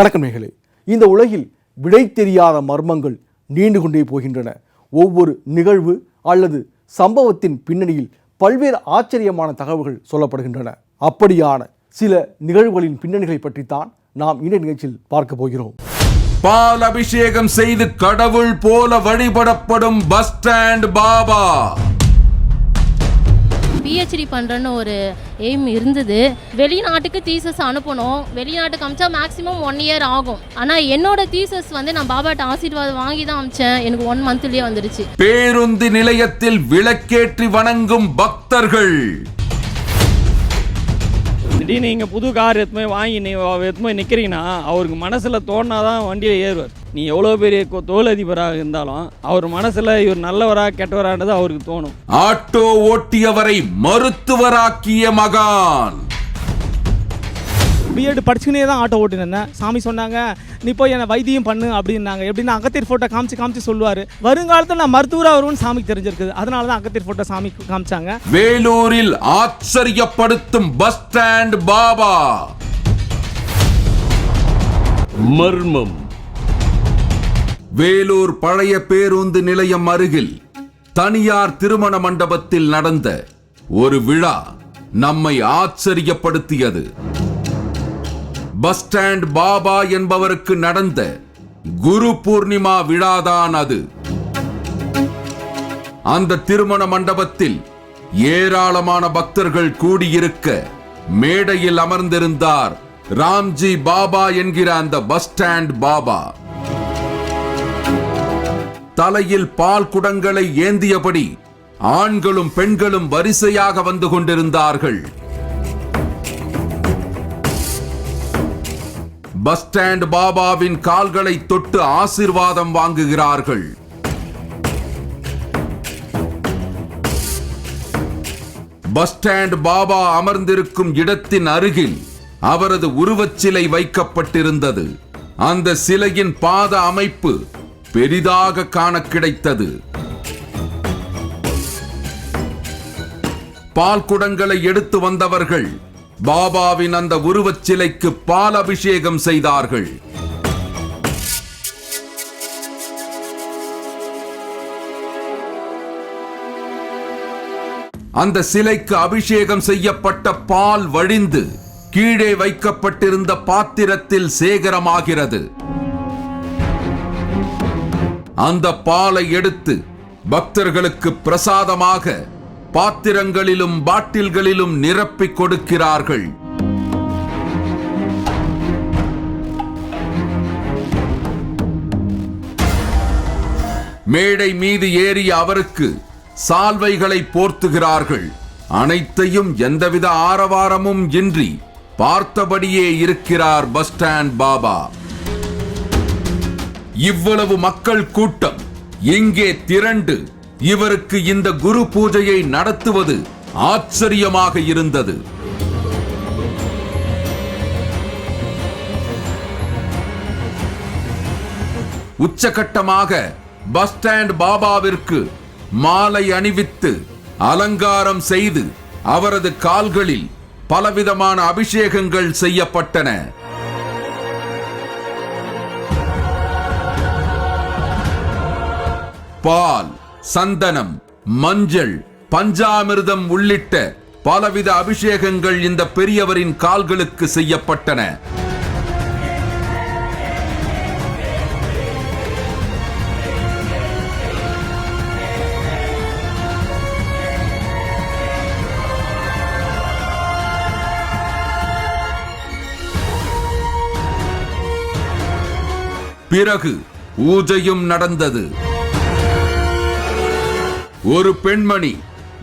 வணக்கம் இந்த உலகில் விடை தெரியாத மர்மங்கள் நீண்டு கொண்டே போகின்றன. ஒவ்வொரு நிகழ்வு அல்லது சம்பவத்தின் பின்னணியில் பல்வேறு ஆச்சரியமான தகவல்கள் சொல்லப்படுகின்றன. அப்படியான சில நிகழ்வுகளின் பின்னணிகளை பற்றித்தான் நாம் இந்த நிகழ்ச்சியில் பார்க்க போகிறோம். பால் அபிஷேகம் செய்து கடவுள் போல வழிபடப்படும் பஸ் ஸ்டாண்ட் பாபா. பிஹெச்டி பண்ணுறேன்னு ஒரு எய்ம் இருந்தது. வெளிநாட்டுக்கு தீசஸ் அனுப்பணும். வெளிநாட்டுக்கு அமிச்சா மேக்ஸிமம் ஒன் இயர் ஆகும். ஆனால் என்னோட தீசஸ் வந்து நான் பாபாட்ட ஆசீர்வாதம் வாங்கி தான் அமிச்சேன். எனக்கு ஒன் மந்த்லேயே வந்துடுச்சு பேருந்து நிலையத்தில் விளக்கேற்றி வணங்கும் பக்தர்கள். திடீர்னு இங்கே புது கார் எடுத்துமே வாங்கி நீ எடுத்துமே நிற்கிறீங்கன்னா அவருக்கு மனசில் தோணாதான் வண்டியில் ஏறுவார். நீ எவ்வளோ பெரிய கொ- தொழிலதிபராக இருந்தாலும் அவர் மனசில் இவர் நல்லவரா கெட்டவரான்றது அவருக்கு தோணும். ஆட்டோ ஓட்டியவரை மருத்துவராக்கிய மகான். பிஎட் படிச்சுக்கினே தான் ஆட்டோ ஓட்டின்னு சாமி சொன்னாங்க நீ போய் என்னை வைத்தியம் பண்ணு அப்படின்னாங்க. எப்படின்னா அகத்தியர் ஃபோட்டோ காமிச்சு காமிச்சு சொல்லுவார். வருங்காலத்தில் நான் மருத்துவராக வருவேன்னு சாமிக்கு தெரிஞ்சிருக்குது. அதனால தான் அகத்தியர் ஃபோட்டோ சாமி காமிச்சாங்க. வேலூரில் ஆச்சரியப்படுத்தும் பஸ் ஸ்டாண்ட் பாபா. மர்மம். வேலூர் பழைய பேருந்து நிலையம் அருகில் தனியார் திருமண மண்டபத்தில் நடந்த ஒரு விழா நம்மை ஆச்சரியப்படுத்தியது. பஸ் ஸ்டாண்ட் பாபா என்பவருக்கு நடந்த குரு பூர்ணிமா விழாதான் அது. அந்த திருமண மண்டபத்தில் ஏராளமான பக்தர்கள் கூடியிருக்க மேடையில் அமர்ந்திருந்தார் ராம்ஜி பாபா என்கிற அந்த பஸ் ஸ்டாண்ட் பாபா. தலையில் பால் குடங்களை ஏந்தியபடி ஆண்களும் பெண்களும் வரிசையாக வந்து கொண்டிருந்தார்கள். பஸ் ஸ்டாண்ட் பாபாவின் கால்களை தொட்டு ஆசீர்வாதம் வாங்குகிறார்கள். பஸ் ஸ்டாண்ட் பாபா அமர்ந்திருக்கும் இடத்தின் அருகில் அவரது உருவச்சிலை வைக்கப்பட்டிருந்தது. அந்த சிலையின் பாத அமைப்பு பெரிதாக காண கிடைத்தது. பால் குடங்களை எடுத்து வந்தவர்கள் பாபாவின் அந்த உருவச் சிலைக்கு பால் அபிஷேகம் செய்தார்கள். அந்த சிலைக்கு அபிஷேகம் செய்யப்பட்ட பால் வழிந்து கீழே வைக்கப்பட்டிருந்த பாத்திரத்தில் சேகரமாகிறது. அந்த பாலை எடுத்து பக்தர்களுக்கு பிரசாதமாக பாத்திரங்களிலும் பாட்டில்களிலும் நிரப்பிக் கொடுக்கிறார்கள். மேடை மீது ஏறிய அவருக்கு சால்வைகளை போர்த்துகிறார்கள். அனைத்தையும் எந்தவித ஆரவாரமும் இன்றி பார்த்தபடியே இருக்கிறார் பஸ் ஸ்டாண்ட் பாபா. இவ்வளவு மக்கள் கூட்டம் இங்கே திரண்டு இவருக்கு இந்த குரு பூஜையை நடத்துவது ஆச்சரியமாக இருந்தது. உச்சகட்டமாக பஸ் ஸ்டாண்ட் பாபாவிற்கு மாலை அணிவித்து அலங்காரம் செய்து அவரது கால்களில் பலவிதமான அபிஷேகங்கள் செய்யப்பட்டன. பால் சந்தனம் மஞ்சள் பஞ்சாமிர்தம் உள்ளிட்ட பலவித அபிஷேகங்கள் இந்த பெரியவரின் கால்களுக்கு செய்யப்பட்டன. பிறகு பூஜையும் நடந்தது. ஒரு பெண்மணி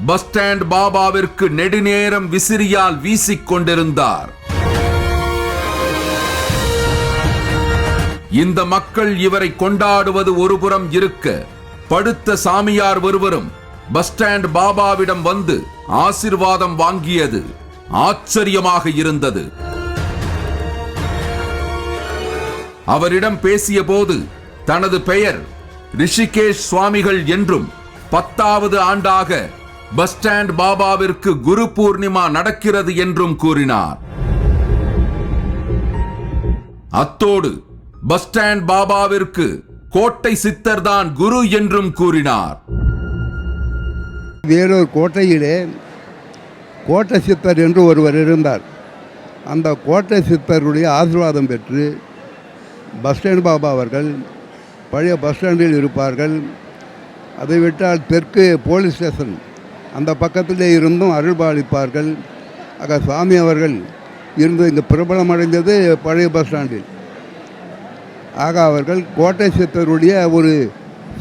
பஸ் ஸ்டாண்ட் பாபாவிற்கு நெடுநேரம் விசிறியால் வீசிக் கொண்டிருந்தார். இந்த மக்கள் இவரை கொண்டாடுவது ஒருபுறம் இருக்க படுத்த சாமியார் ஒருவரும் பஸ் ஸ்டாண்ட் பாபாவிடம் வந்து ஆசிர்வாதம் வாங்கியது. ஆச்சரியமாக இருந்தது. அவரிடம் பேசியபோது தனது பெயர் ரிஷிகேஷ் சுவாமிகள் என்றும் பத்தாவது ஆண்டாக பஸ் ஸ்டாண்ட் பாபாவிற்கு குரு பூர்ணிமா நடக்கிறது என்றும் கூறினார். அத்தோடு பஸ் ஸ்டாண்ட் பாபாவிற்கு கோட்டை சித்தர் தான் குரு என்றும் கூறினார். வேறொரு கோட்டையிலே கோட்டை சித்தர் என்று ஒருவர் இருந்தார். அந்த கோட்டை சித்தருடைய ஆசீர்வாதம் பெற்று பஸ் ஸ்டாண்ட் பாபா அவர்கள் பழைய பஸ் ஸ்டாண்டில் இருப்பார்கள். அதை விட்டால் தெற்கு போலீஸ் ஸ்டேஷன். அந்த பக்கத்திலே இருந்தும் அருள்பாலிப்பார்கள். ஆக சுவாமி அவர்கள் இருந்து இங்கே பிரபலமடைந்தது பழைய பஸ் ஸ்டாண்டில். ஆக அவர்கள் கோட்டை சித்தருடைய ஒரு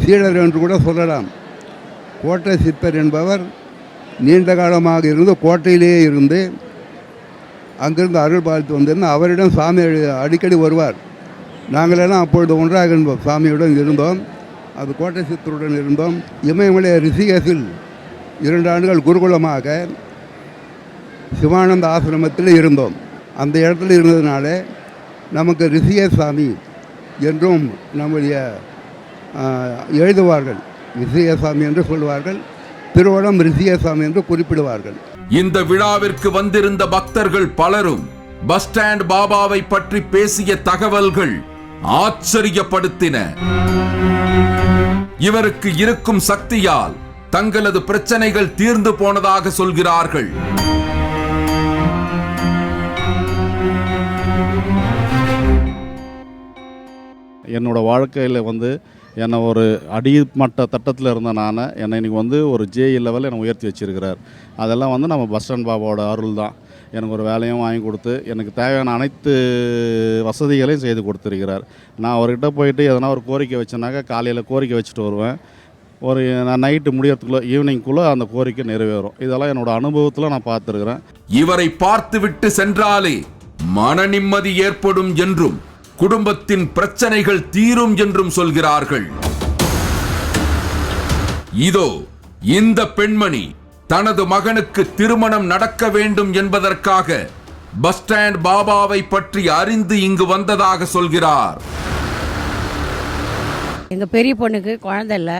சீடர் என்று கூட சொல்லலாம். கோட்டை சித்தர் என்பவர் நீண்ட காலமாக இருந்து கோட்டையிலேயே இருந்து அங்கிருந்து அருள் பாலித்து வந்திருந்து அவரிடம் சாமி அடி- அடிக்கடி வருவார். நாங்களெல்லாம் அப்பொழுது ஒன்றாக இருந்தோம். சாமியுடன் இருந்தோம். அது கோட்டை சித்தருடன் இருந்தோம். இமயமலை ரிஷிகேசில் இரண்டு ஆண்டுகள் குருகுலமாக சிவானந்த ஆசிரமத்தில் இருந்தோம். அந்த இடத்துல இருந்ததுனால நமக்கு ரிஷிகே சாமி என்றும் நம்முடைய எழுதுவார்கள். ரிஷிகேசாமி என்று சொல்லுவார்கள். திருவடம் ரிஷிகேசாமி என்று குறிப்பிடுவார்கள். இந்த விழாவிற்கு வந்திருந்த பக்தர்கள் பலரும் பஸ் ஸ்டாண்ட் பாபாவை பற்றி பேசிய தகவல்கள் ஆச்சரியப்படுத்தின. இவருக்கு இருக்கும் சக்தியால் தங்களது பிரச்சனைகள் தீர்ந்து போனதாக சொல்கிறார்கள். என்னோட வாழ்க்கையில் வந்து என்னை ஒரு அடிமட்ட தட்டத்தில் இருந்த நான் என்னை இன்னைக்கு வந்து ஒரு ஜேஇ லெவலில் என்னை உயர்த்தி வச்சிருக்கிறார். அதெல்லாம் வந்து நம்ம பஸ் ஸ்டாண்ட் பாபாவோட அருள் தான் எனக்கு ஒரு வேலையும் வாங்கி கொடுத்து எனக்கு தேவையான அனைத்து வசதிகளையும் செய்து கொடுத்துருக்கிறார். நான் அவர்கிட்ட போயிட்டு எதனா ஒரு கோரிக்கை வச்சேனாக்கா காலையில் கோரிக்கை வச்சுட்டு வருவேன். ஒரு நான் நைட்டு முடியறதுக்குள்ளே ஈவினிங்குள்ளே அந்த கோரிக்கை நிறைவேறும். இதெல்லாம் என்னோட அனுபவத்தில் நான் பார்த்துருக்குறேன். இவரை பார்த்துவிட்டு சென்றாலே மன நிம்மதி ஏற்படும் என்றும் குடும்பத்தின் பிரச்சனைகள் தீரும் என்றும் சொல்கிறார்கள். இதோ இந்த பெண்மணி தனது மகனுக்கு திருமணம் நடக்க வேண்டும் என்பதற்காக பஸ் ஸ்டாண்ட் பாபாவை பற்றி அறிந்து இங்கு வந்ததாக சொல்கிறார். எங்கள் பெரிய பொண்ணுக்கு குழந்தை இல்லை.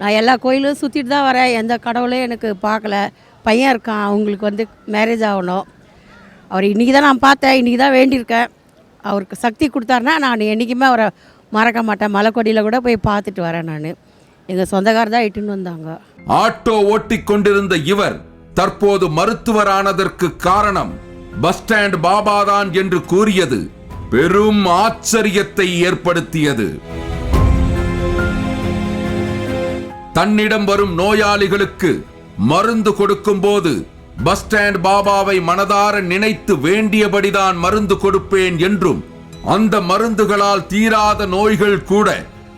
நான் எல்லா கோயிலும் சுற்றிட்டு தான் வரேன். எந்த கடவுளையும் எனக்கு பார்க்கல. பையன் இருக்கான். அவங்களுக்கு வந்து மேரேஜ் ஆகணும். அவர் இன்றைக்கி தான் நான் பார்த்தேன். இன்றைக்கி தான் வேண்டியிருக்கேன். அவருக்கு சக்தி கொடுத்தாருன்னா நான் என்றைக்குமே அவரை மறக்க மாட்டேன். மலைக்கொடியில் கூட போய் பார்த்துட்டு வரேன் நான். எங்க சொந்தக்காரர் தான் இட்டுன்னு வந்தாங்க. ஆட்டோ ஓட்டிக் கொண்டிருந்த இவர் தற்போது மருத்துவரானதற்கு காரணம் பஸ் ஸ்டாண்ட் பாபாதான் என்று கூறியது பெரும் ஆச்சரியத்தை ஏற்படுத்தியது. தன்னிடம் வரும் நோயாளிகளுக்கு மருந்து கொடுக்கும் போது பஸ் ஸ்டாண்ட் பாபாவை மனதார நினைத்து வேண்டியபடிதான் மருந்து கொடுப்பேன் என்றும் அந்த மருந்துகளால் தீராத நோய்கள் கூட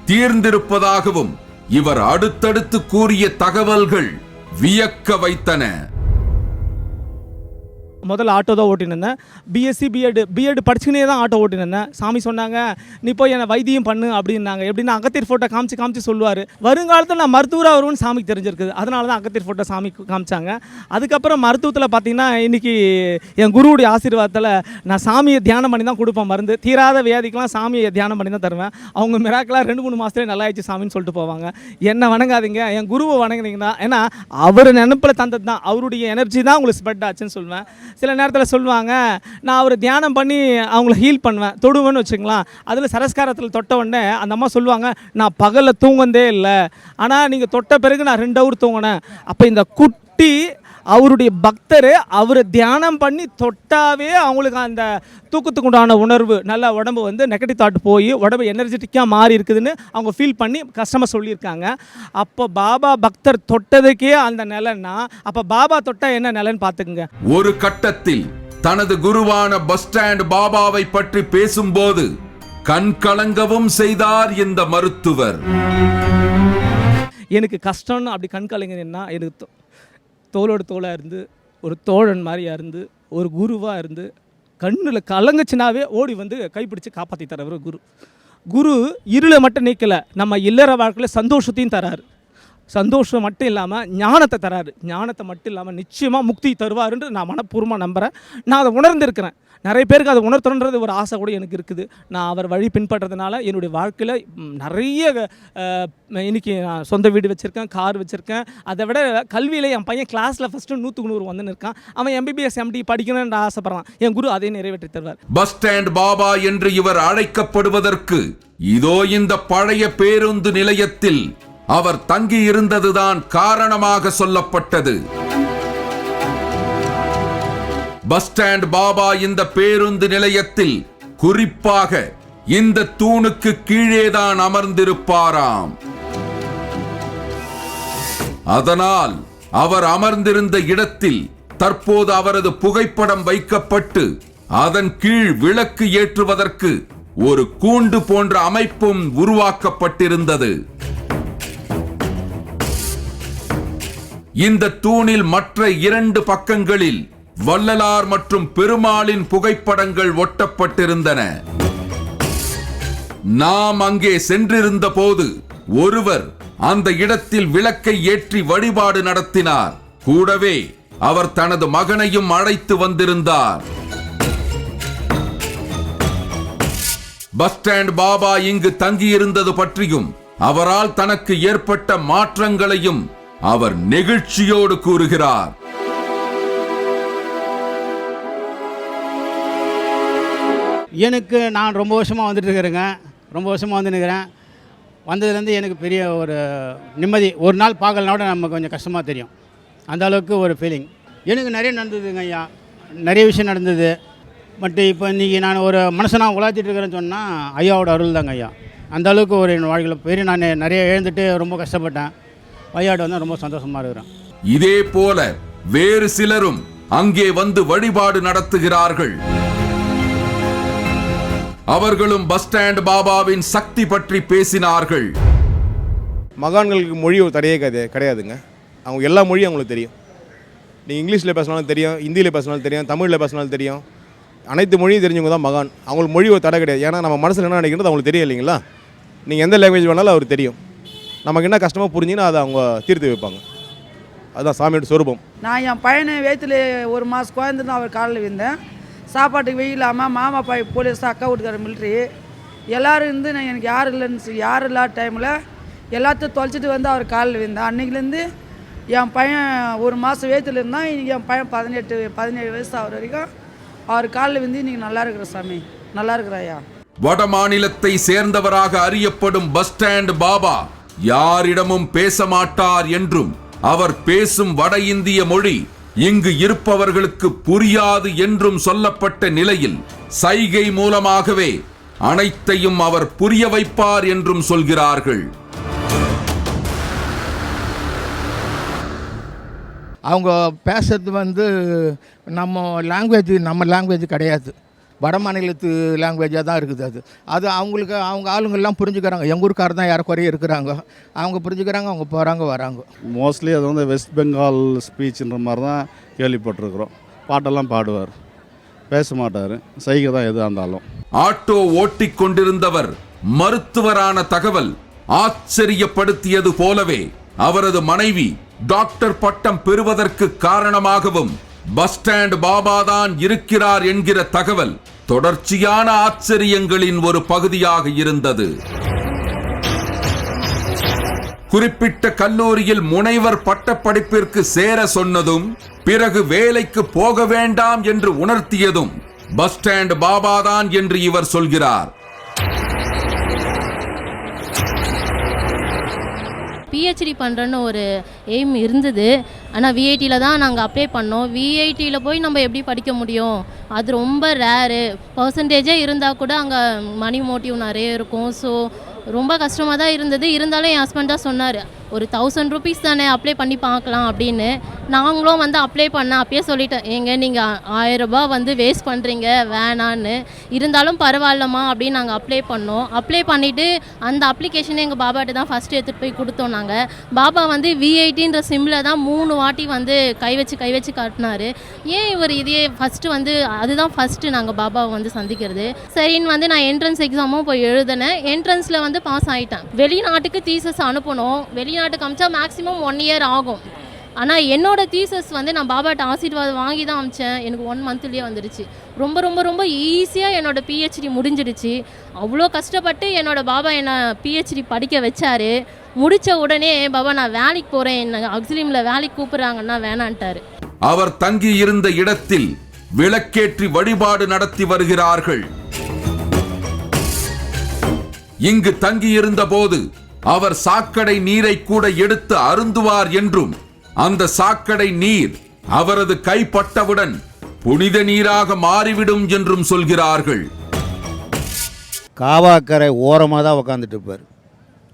தீர்ந்திருப்பதாகவும் இவர் அடுத்தடுத்து கூறிய தகவல்கள் வியக்க வைத்தன. முதல்ல ஆட்டோ தான் ஓட்டின்னு இருந்தேன் பிஎஸ்சி பிஎட் பிஎட் படிச்சுக்கினே தான் ஆட்டோ ஓட்டின்னு இருந்தேன் சாமி சொன்னாங்க நீ போய் என்னை வைத்தியம் பண்ணு அப்படின்னாங்க. எப்படின்னா அகத்தியர் ஃபோட்டோ காமிச்சு காமிச்சு சொல்லுவார். வருங்காலத்தில் நான் மருத்துவராக வருவோம்னு சாமிக்கு தெரிஞ்சிருக்குது. அதனால தான் அகத்தியர் ஃபோட்டோ சாமி காமிச்சாங்க. அதுக்கப்புறம் மருத்துவத்தில் பார்த்தீங்கன்னா இன்றைக்கி என் குருவுடைய ஆசீர்வாதத்தில் நான் சாமியை தியானம் பண்ணி தான் கொடுப்பேன் மருந்து. தீராத வியாதிக்கெலாம் சாமியை தியானம் பண்ணி தான் தருவேன். அவங்க மிராக்கெலாம் ரெண்டு மூணு மாதத்துலேயே நல்லா ஆயிடுச்சு சாமின்னு சொல்லிட்டு போவாங்க. என்னை வணங்காதீங்க என் குருவை வணங்குனீங்கன்னா ஏன்னா அவர் நினப்பில் தந்தது தான் அவருடைய எனர்ஜி தான் உங்களுக்கு ஸ்ப்ரெட் ஆச்சுன்னு சொல்லுவேன் சில நேரத்தில் சொல்லுவாங்க நான் அவர் தியானம் பண்ணி அவங்கள ஹீல் பண்ணுவேன் தொடுவேன்னு வச்சுங்களேன் அதில் சரஸ்காரத்தில் தொட்ட உடனே அந்த அம்மா சொல்லுவாங்க நான் பகலில் தூங்கந்தே இல்லை. ஆனால் நீங்கள் தொட்ட பிறகு நான் ரெண்டு ஹவர் தூங்கினேன். அப்போ இந்த குட்டி அவருடைய பக்தர் அவர் தியானம் பண்ணி தொட்டாவே அவங்களுக்கு அந்த தூக்கத்துக்கு உண்டான உணர்வு நல்ல உடம்பு வந்து நெகட்டிவ் தாட் போய் உடம்பு எனர்ஜெட்டிக்காக மாறி இருக்குதுன்னு அவங்க ஃபீல் பண்ணி கஸ்டமர் சொல்லியிருக்காங்க. அப்போ பாபா பக்தர் தொட்டதுக்கே அந்த நிலைன்னா அப்போ பாபா தொட்டா என்ன நிலைன்னு பார்த்துக்குங்க. ஒரு கட்டத்தில் தனது குருவான பஸ் ஸ்டாண்ட் பாபாவை பற்றி பேசும்போது கண் கலங்கவும் செய்தார் இந்த மருத்துவர். எனக்கு கஷ்டம்னு அப்படி கண் கலைஞர்னா எனக்கு தோளோட தோளாக இருந்து ஒரு தோழன் மாதிரியாக இருந்து ஒரு குருவாக இருந்து கண்ணில் கலங்குச்சுனாவே ஓடி வந்து கைப்பிடிச்சு காப்பாற்றி தரவர் குரு. குரு இருளை மட்டும் நீக்கலை நம்ம இல்லற வாழ்க்கையில் சந்தோஷத்தையும் தராரு சந்தோஷம் மட்டும் இல்லாமல் ஞானத்தை தராரு ஞானத்தை மட்டும் இல்லாமல் நிச்சயமாக முக்தி தருவாருன்னு நான் மனப்பூர்வமாக நம்புகிறேன் நான் அதை உணர்ந்திருக்கிறேன். நிறைய பேருக்கு அதை உணர்த்தணுன்றது ஒரு ஆசை கூட எனக்கு இருக்குது. நான் அவர் வழி பின்பற்றதுனால என்னுடைய வாழ்க்கையில் நிறைய இன்றைக்கி இன்னைக்கு நான் சொந்த வீடு வச்சுருக்கேன் கார் வச்சுருக்கேன். அதை விட கல்வியில் என் பையன் கிளாஸில் ஃபஸ்ட்டு நூற்றுக்கு நூறு வந்துன்னு இருக்கான். அவன் எம்பிபிஎஸ் எம்டி படிக்கணும்னு ஆசைப்பட்றான். என் குரு அதை நிறைவேற்றி தருவார். பஸ் ஸ்டாண்ட் பாபா என்று இவர் அழைக்கப்படுவதற்கு இதோ இந்த பழைய பேருந்து நிலையத்தில் அவர் தங்கி இருந்ததுதான் காரணமாக சொல்லப்பட்டது. பஸ் ஸ்டாண்ட் பாபா இந்த பேருந்து நிலையத்தில் குறிப்பாக இந்த தூணுக்கு கீழேதான் அமர்ந்திருப்பாராம். அதனால் அவர் அமர்ந்திருந்த இடத்தில் தற்போது அவரது புகைப்படம் வைக்கப்பட்டு அதன் கீழ் விளக்கு ஏற்றுவதற்கு ஒரு கூண்டு போன்ற அமைப்பும் உருவாக்கப்பட்டிருந்தது. இந்த தூணில் மற்ற இரண்டு பக்கங்களில் வள்ளலார் மற்றும் பெருமாளின் புகைப்படங்கள் ஒட்டப்பட்டிருந்தன. நாம் அங்கே சென்றிருந்த போது ஒருவர் அந்த இடத்தில் விளக்கை ஏற்றி வழிபாடு நடத்தினார். கூடவே அவர் தனது மகனையும் அழைத்து வந்திருந்தார். பஸ் ஸ்டாண்ட் பாபா இங்கு தங்கியிருந்தது பற்றியும் அவரால் தனக்கு ஏற்பட்ட மாற்றங்களையும் அவர் நெகிழ்ச்சியோடு கூறுகிறார். எனக்கு நான் ரொம்ப வருஷமாக வந்துட்டு இருக்கிறேங்க. ரொம்ப வருஷமாக வந்து நிற்கிறேன் வந்ததுலேருந்து எனக்கு பெரிய ஒரு நிம்மதி. ஒரு நாள் பார்க்கலனா கூட நமக்கு கொஞ்சம் கஷ்டமாக தெரியும். அந்த அளவுக்கு ஒரு ஃபீலிங் எனக்கு நிறைய நடந்ததுங்க ஐயா. நிறைய விஷயம் நடந்தது. பட் இப்போ இன்றைக்கி நான் ஒரு மனுஷனாக உலாத்திட்டு இருக்கிறேன்னு சொன்னால் ஐயாவோட அருள் தாங்க ஐயா. அந்த அளவுக்கு ஒரு என் வாழ்க்கையில் பெரிய நான் நிறைய இழந்துட்டு ரொம்ப கஷ்டப்பட்டேன். ஐயாவோட வந்து ரொம்ப சந்தோஷமாக இருக்கிறேன். இதே போல வேறு சிலரும் அங்கே வந்து வழிபாடு நடத்துகிறார்கள். அவர்களும் பஸ் ஸ்டாண்ட் பாபாவின் சக்தி பற்றி பேசினார்கள். மகான்களுக்கு மொழி ஒரு தடையே கிடையாது கிடையாதுங்க. அவங்க எல்லா மொழியும் அவங்களுக்கு தெரியும். நீங்கள் இங்கிலீஷில் பேசினாலும் தெரியும் ஹிந்தியில் பேசினாலும் தெரியும் தமிழில் பேசினாலும் தெரியும். அனைத்து மொழியும் தெரிஞ்சவங்க தான் மகான். அவங்களுக்கு மொழி ஒரு தடை கிடையாது. ஏன்னா நம்ம மனசில் என்ன நினைக்கிறது அவங்களுக்கு தெரியும் இல்லைங்களா? நீங்கள் எந்த லாங்குவேஜ் வேணாலும் அவர் தெரியும். நமக்கு என்ன கஷ்டமாக புரிஞ்சுன்னா அதை அவங்க தீர்த்து வைப்பாங்க. அதுதான் சாமியோட சொரூபம். நான் என் பையனை வயிற்றுல ஒரு மாதம் குழந்தைன்னு அவர் காலில் விழுந்தேன். சாப்பாட்டுக்கு வெயில் இல்லாமல் மாமா பாய் போலீஸ் அக்கா வீட்டுக்கார மிலிட்ரி எல்லோரும் இருந்து நான் எனக்கு யாரும் இல்லைன்னு சொல்லி யாரும் இல்லாத டைமில் எல்லாத்தையும் தொலைச்சிட்டு வந்து அவர் காலில் விழுந்தேன் அன்றைக்கிலேருந்து என் பையன் ஒரு மாதம் வயிற்றுல இருந்தான். இன்றைக்கி என் பையன் பதினெட்டு பதினேழு வயசு ஆகிற வரைக்கும் அவர் காலில் விழுந்து இன்றைக்கி நல்லா இருக்கிற சாமி. நல்லா இருக்கிறாயா? வட மாநிலத்தை சேர்ந்தவராக அறியப்படும் பஸ் ஸ்டாண்ட் பாபா யாரிடமும் பேச மாட்டார் என்றும் அவர் பேசும் வட இந்திய மொழி இங்கு இருப்பவர்களுக்கு புரியாது என்றும் சொல்லப்பட்ட நிலையில் சைகை மூலமாகவே அனைத்தையும் அவர் புரிய வைப்பார் என்றும் சொல்கிறார்கள். அவங்க பேசுறது வந்து நம்ம லாங்குவேஜ் நம்ம லாங்குவேஜ் கிடையாது. வட மாநிலத்து லாங்குவேஜாக தான் இருக்குது அது. அது அவங்களுக்கு அவங்க ஆளுங்கள்லாம் புரிஞ்சுக்கிறாங்க. எங்கள் ஊருக்காரர் தான் ஏறக்குறைய இருக்கிறாங்க. அவங்க புரிஞ்சுக்கிறாங்க அவங்க போகிறாங்க வராங்க. மோஸ்ட்லி அது வந்து வெஸ்ட் பெங்கால் ஸ்பீச்ன்ற மாதிரி தான் கேள்விப்பட்டிருக்கிறோம். பாட்டெல்லாம் பாடுவார். பேச மாட்டார். சைகை தான் எதுவாக இருந்தாலும். ஆட்டோ ஓட்டிக் கொண்டிருந்தவர் மருத்துவரான தகவல் ஆச்சரியப்படுத்தியது போலவே அவரது மனைவி டாக்டர் பட்டம் பெறுவதற்கு காரணமாகவும் பஸ் ஸ்டாண்ட் பாபாதான் இருக்கிறார் என்கிற தகவல் தொடர்ச்சியான ஆச்சரியங்களின் ஒரு பகுதியாக இருந்தது. குறிப்பிட்ட கல்லூரியில் முனைவர் பட்டப்படிப்பிற்கு சேர சொன்னதும் பிறகு வேலைக்கு போக வேண்டாம் என்று உணர்த்தியதும் பஸ் ஸ்டாண்ட் பாபாதான் என்று இவர் சொல்கிறார். பிஹெச்டி பண்ணுறேன்னு ஒரு எய்ம் இருந்தது. ஆனால் விஐடியில் தான் நாங்கள் அப்ளை பண்ணோம். விஐடியில் போய் நம்ம எப்படி படிக்க முடியும்? அது ரொம்ப ரேரு பர்சன்டேஜே இருந்தால் கூட அங்கே மணி மோட்டிவ் நிறைய இருக்கும். ஸோ ரொம்ப கஷ்டமாக தான் இருந்தது. இருந்தாலும் என் ஹஸ்பண்ட் தான் சொன்னார். ஒரு தௌசண்ட் ருபீஸ் தானே அப்ளை பண்ணி பார்க்கலாம் அப்படின்னு நாங்களும் வந்து அப்ளை பண்ண அப்பயே சொல்லிட்டேன். எங்கே நீங்கள் ஆயிரம் ரூபாய் வந்து வேஸ்ட் பண்ணுறீங்க வேணான்னு. இருந்தாலும் பரவாயில்லம்மா அப்படின்னு நாங்கள் அப்ளை பண்ணோம். அப்ளை பண்ணிவிட்டு அந்த அப்ளிகேஷனை எங்கள் பாபாட்ட தான் ஃபஸ்ட்டு எடுத்துகிட்டு போய் கொடுத்தோம் நாங்கள் பாபா வந்து விஐடின்ற சிம்மில் தான் மூணு வாட்டி வந்து கை வச்சு கை வச்சு காட்டினார். ஏன் இவர் இதையே ஃபஸ்ட்டு வந்து அதுதான் ஃபஸ்ட்டு நாங்கள் பாபாவை வந்து சந்திக்கிறது. சரின்னு வந்து நான் என்ட்ரன்ஸ் எக்ஸாமும் போய் எழுதினேன். என்ட்ரன்ஸில் வந்து பாஸ் ஆகிட்டேன் வெளிநாட்டுக்கு தீசஸ் அனுப்பணும் வெளிநாட்டுக்கு அமிச்சா மேக்ஸிமம் ஒன் இயர் ஆகும். ஆனால் என்னோட தீசஸ் வந்து நான் பாபாட்ட ஆசீர்வாதம் வாங்கி தான் அமிச்சேன். எனக்கு ஒன் மந்த்லேயே வந்துடுச்சு ரொம்ப ரொம்ப ரொம்ப ஈஸியாக என்னோட பிஹெச்டி முடிஞ்சிடுச்சு. அவ்வளோ கஷ்டப்பட்டு என்னோட பாபா என்னை பிஹெச்டி படிக்க வச்சாரு. முடித்த உடனே பாபா நான் வேலைக்கு போகிறேன் என்ன அக்ஸிலிமில் வேலைக்கு கூப்பிட்றாங்கன்னா வேணான்ட்டாரு. அவர் தங்கி இருந்த இடத்தில் விளக்கேற்றி வழிபாடு நடத்தி வருகிறார்கள். இங்கு தங்கியிருந்த போது அவர் சாக்கடை நீரை கூட எடுத்து அருந்துவார் என்றும் அந்த சாக்கடை நீர் அவரது கைப்பட்டவுடன் புனித நீராக மாறிவிடும் என்றும் சொல்கிறார்கள். காவாக்கரை ஓரமாக தான் உக்காந்துட்டு இருப்பார்.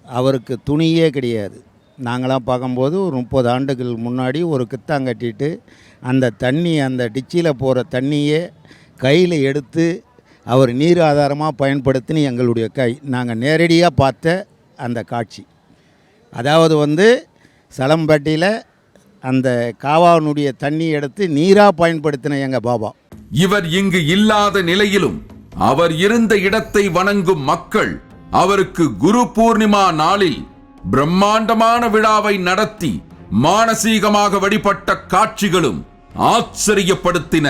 அவருக்கு துணியே கிடையாது. நாங்களாம் பார்க்கும்போது ஒரு முப்பது ஆண்டுகள் முன்னாடி ஒரு கித்தாங் கட்டிட்டு அந்த தண்ணி அந்த டிச்சியில் போகிற தண்ணியே கையில் எடுத்து அவர் நீர் ஆதாரமாக பயன்படுத்தின எங்களுடைய கை. நாங்கள் நேரடியாக பார்த்த அந்த காட்சி. அதாவது வந்து சலம்பட்டியில் அந்த காவானுடைய தண்ணி எடுத்து நீராக பயன்படுத்தின எங்கள் பாபா. இவர் இங்கு இல்லாத நிலையிலும் அவர் இருந்த இடத்தை வணங்கும் மக்கள் அவருக்கு குரு பூர்ணிமா நாளில் பிரம்மாண்டமான விழாவை நடத்தி மானசீகமாக வழிபட்ட காட்சிகளும் ஆச்சரியப்படுத்தின.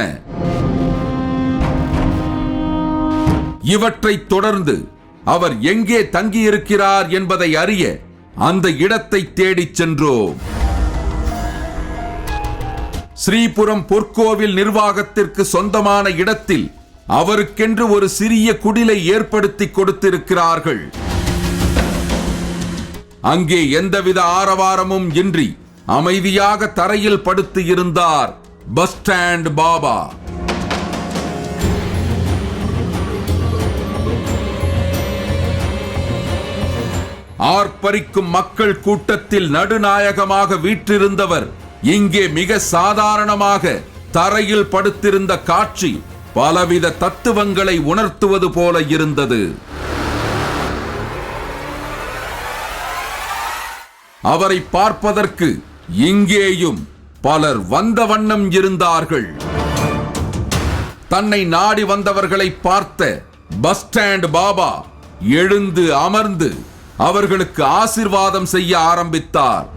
இவற்றைத் தொடர்ந்து அவர் எங்கே தங்கியிருக்கிறார் என்பதை அறிய அந்த இடத்தை தேடிச் சென்றோம். ஸ்ரீபுரம் பொற்கோவில் நிர்வாகத்திற்கு சொந்தமான இடத்தில் அவருக்கென்று ஒரு சிறிய குடிலை ஏற்படுத்தி கொடுத்திருக்கிறார்கள். அங்கே எந்தவித ஆரவாரமும் இன்றி அமைதியாக தரையில் படுத்து இருந்தார் பஸ் ஸ்டாண்ட் பாபா. ஆர்ப்பரிக்கும் மக்கள் கூட்டத்தில் நடுநாயகமாக வீற்றிருந்தவர் இங்கே மிக சாதாரணமாக தரையில் படுத்திருந்த காட்சி பலவித தத்துவங்களை உணர்த்துவது போல இருந்தது. அவரை பார்ப்பதற்கு இங்கேயும் பலர் வந்த வண்ணம் இருந்தார்கள். தன்னை நாடி வந்தவர்களை பார்த்த பஸ் ஸ்டாண்ட் பாபா எழுந்து அமர்ந்து அவர்களுக்கு ஆசிர்வாதம் செய்ய ஆரம்பித்தார்.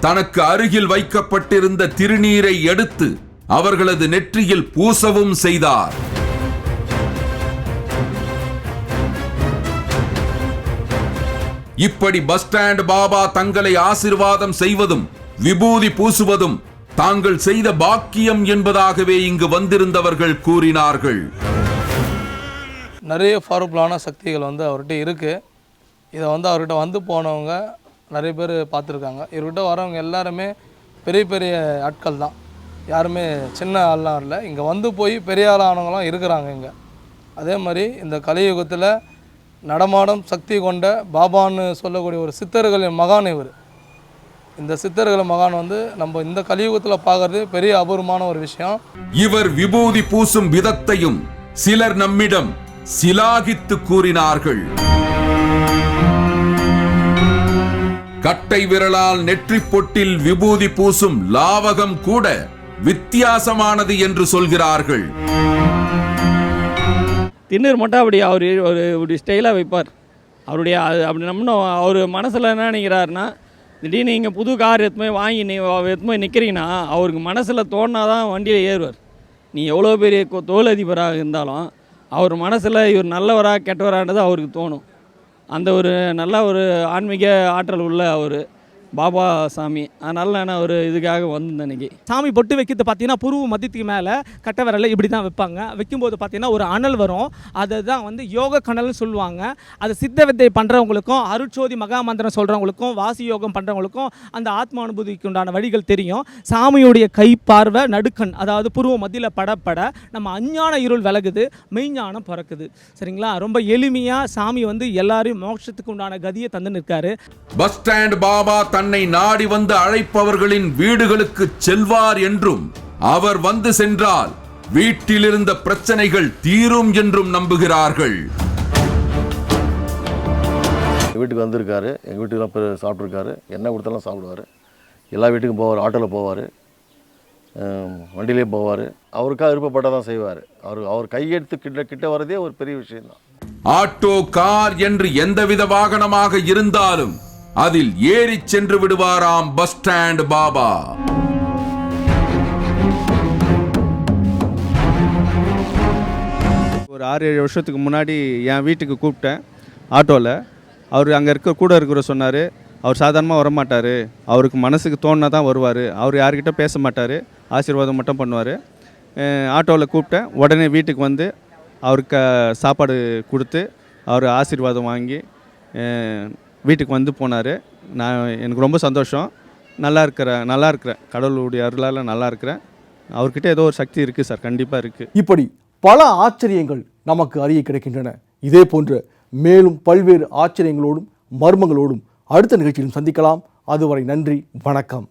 தனக்கு அருகில் வைக்கப்பட்டிருந்த திருநீரை எடுத்து அவர்களது நெற்றியில் பூசவும் செய்தார். இப்படி பஸ் ஸ்டாண்ட் பாபா தங்களை ஆசிர்வாதம் செய்வதும் விபூதி பூசுவதும் தாங்கள் செய்த பாக்கியம் என்பதாகவே இங்கு வந்திருந்தவர்கள் கூறினார்கள். நிறைய பவர்ஃபுல்லான சக்திகள் வந்து அவர்கிட்ட இருக்குது இதை வந்து அவர்கிட்ட வந்து போனவங்க நிறைய பேர் பார்த்துருக்காங்க. இவர்கிட்ட வரவங்க எல்லாருமே பெரிய பெரிய ஆட்கள் தான். யாருமே சின்ன ஆள்லாம் இல்லை. இங்கே வந்து போய் பெரிய ஆளானவங்களாம் இருக்கிறாங்க இங்கே. அதே மாதிரி இந்த கலியுகத்தில் நடமாடும் சக்தி கொண்ட பாபான்னு சொல்லக்கூடிய ஒரு சித்தர்களின் மகான் இவர். இந்த சித்தர்கள் மகான் வந்து நம்ம இந்த கலியுகத்தில் பார்க்கறது பெரிய அபூர்வமான ஒரு விஷயம். இவர் விபூதி பூசும் விதத்தையும் சிலர் நம்மிடம் சிலாகித்து கூறினார்கள். கட்டை விரலால் நெற்றிப் பொட்டில் விபூதி பூசும் லாவகம் கூட வித்தியாசமானது என்று சொல்கிறார்கள். திண்ணூர் மட்டும் அப்படி அவர் ஒரு இப்படி ஸ்டைலாக வைப்பார். அவருடைய அது அப்படி நம்மளும் அவர் மனசில் என்ன நினைக்கிறாருன்னா திடீர்னு நீங்கள் புது கார் எடுத்துமே வாங்கி நீ எடுத்துமே நிற்கிறீங்கன்னா அவருக்கு மனசில் தோணாதான் வண்டியில் ஏறுவார். நீ எவ்வளோ பெரிய தோல் தொழிலதிபராக இருந்தாலும் அவர் மனசில் இவர் நல்லவராக கெட்டவரான்றது அவருக்கு தோணும். அந்த ஒரு நல்ல ஒரு ஆன்மீக ஆற்றல் உள்ள அவர். பாபா சாமி அதனால நான் ஒரு இதுக்காக வந்திருந்தேன் இன்னைக்கு சாமி பொட்டு வைக்கிறது பார்த்தீங்கன்னா புருவ மத்தியத்துக்கு மேலே கட்ட விரல இப்படி தான் வைப்பாங்க. வைக்கும்போது பார்த்தீங்கன்னா ஒரு அனல் வரும். அதை தான் வந்து யோக கனல்னு சொல்லுவாங்க. அது சித்த வித்தை பண்ணுறவங்களுக்கும் அருட்சோதி மகாமந்திரம் சொல்கிறவங்களுக்கும் வாசி யோகம் பண்ணுறவங்களுக்கும் அந்த ஆத்ம அனுபூதிக்கு உண்டான வழிகள் தெரியும். சாமியுடைய கை பார்வை நடுக்கண் அதாவது புருவ மத்தியில் படப்பட நம்ம அஞ்ஞான இருள் விலகுது மெய்ஞானம் பிறக்குது. சரிங்களா? ரொம்ப எளிமையாக சாமி வந்து எல்லாரையும் மோட்சத்துக்கு உண்டான கதியை தந்து நிற்காரு பஸ் ஸ்டாண்ட் பாபா தன்னை நாடி வந்து அழைப்பவர்களின் வீடுகளுக்கு செல்வார் என்றும் அவர் வந்து சென்றால் வீட்டிலிருந்த பிரச்சனைகள் தீரும் என்றும் நம்புகிறார்கள். வீட்டுக்கு வந்திருக்காரு எங்கள் வீட்டுக்குலாம் போய் சாப்பிட்ருக்காரு என்ன கொடுத்தாலும் சாப்பிடுவார். எல்லா வீட்டுக்கும் போவார் ஆட்டோவில் போவார் வண்டியிலே போவார். அவருக்காக விருப்பப்பட்டால் தான் செய்வார். அவர் அவர் கையெடுத்து கிட்ட கிட்ட வரதே ஒரு பெரிய விஷயம்தான். ஆட்டோ கார் என்று எந்தவித வாகனமாக இருந்தாலும் அதில் ஏறிச் சென்று விடுவாராம் பஸ் ஸ்டாண்ட் பாபா. ஒரு ஆறு ஏழு வருஷத்துக்கு முன்னாடி என் வீட்டுக்கு கூப்பிட்டேன் ஆட்டோவில் அவர் அங்கே இருக்க கூட இருக்கிற சொன்னார் அவர் சாதாரணமாக வரமாட்டார். அவருக்கு மனசுக்கு தோணுனா தான் வருவார். அவர் யார்கிட்ட பேச மாட்டார். ஆசீர்வாதம் மட்டும் பண்ணுவார். ஆட்டோவில் கூப்பிட்டேன். உடனே வீட்டுக்கு வந்து அவருக்கு சாப்பாடு கொடுத்து அவர் ஆசீர்வாதம் வாங்கி வீட்டுக்கு வந்து போனார். நான் எனக்கு ரொம்ப சந்தோஷம். நல்லா இருக்கிற நல்லா இருக்கிறேன் கடவுளுடைய அருளால் நல்லா இருக்கிறேன் அவர்கிட்ட ஏதோ ஒரு சக்தி இருக்குது சார் கண்டிப்பாக இருக்குது இப்படி பல ஆச்சரியங்கள் நமக்கு அறிய கிடைக்கின்றன. இதே போன்ற மேலும் பல்வேறு ஆச்சரியங்களோடும் மர்மங்களோடும் அடுத்த நிகழ்ச்சியிலும் சந்திக்கலாம். அதுவரை நன்றி வணக்கம்.